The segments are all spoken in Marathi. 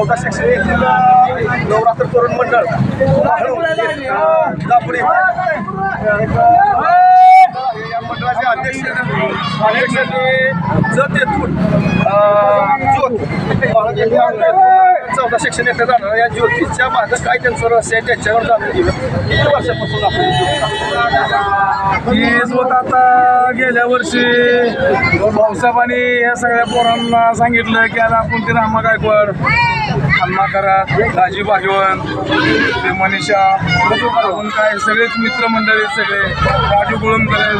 चौदा शैक्षणिक नवरात्र तरुण मंडळ. दापुरी या मंडळाचे अध्यक्ष अध्यक्षांनी जत येथून अ, चौदा सेक्शन येथे जाणार या ज्योतिषच्या माझं काय त्यांचं रहस्य आहे त्याच्यावर जाणून घेऊया. किती वर्षापासून आपण ही जोत आता गेल्या वर्षी भाऊसाहेबांनी या सगळ्या पोरांना सांगितलं की आता आपण ते रामा गायकवाड हन्मा करा राजीव भागवण ते मनीषा आपण काय सगळेच मित्रमंडळी सगळे राजू गुळमकर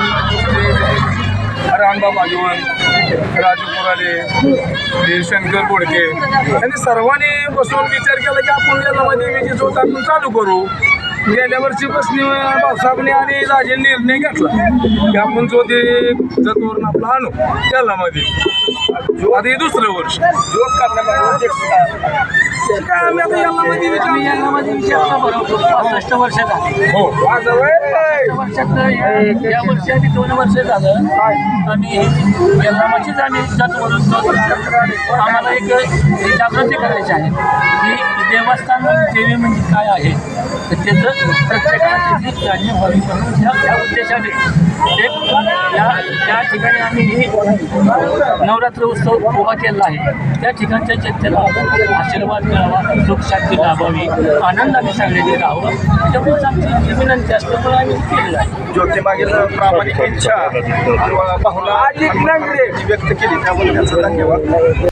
रामबा भागवण राजू कुराले हे शंकर बोडके. यांनी सर्वांनी बसून विचार केला की आपण यामध्ये देवीची जोत आपण चालू करू. गेल्या वर्षीपासून भाऊसाहेबने आणि राजे निर्णय घेतला की आपण जो ते जतवरून आपला आणू त्याला मध्ये आता हे दुसरं वर्ष. ज्योत करण्यामध्ये काय? आम्ही आता मध्ये विचारला पासष्ट हो वर्षात या- या वर्षी आधी दोन वर्ष झालं आणि यल्लामाचीच आम्ही जात म्हणून आम्हाला एक एक जागृती करायची आहे की देवस्थान देवी म्हणजे काय आहे? तर त्याचं प्रत्येकाला त्याची जाणीव व्हावी म्हणून ह्या त्या उद्देशाने एक या त्या ठिकाणी आम्ही ही नवरात्र उत्सव उभा केलेला आहे. त्या ठिकाणच्या जनतेला आशीर्वाद मिळावा सुखशांती लाभावी आनंदाने सगळ्यांनी राहावं त्यामुळेच आमची विनंती असल्यामुळे आम्ही केलेलं आहे. ज्योतिमागील प्रामाणिक इच्छा किंवा भावना व्यक्त केली. त्यामुळे त्याचा धन्यवाद.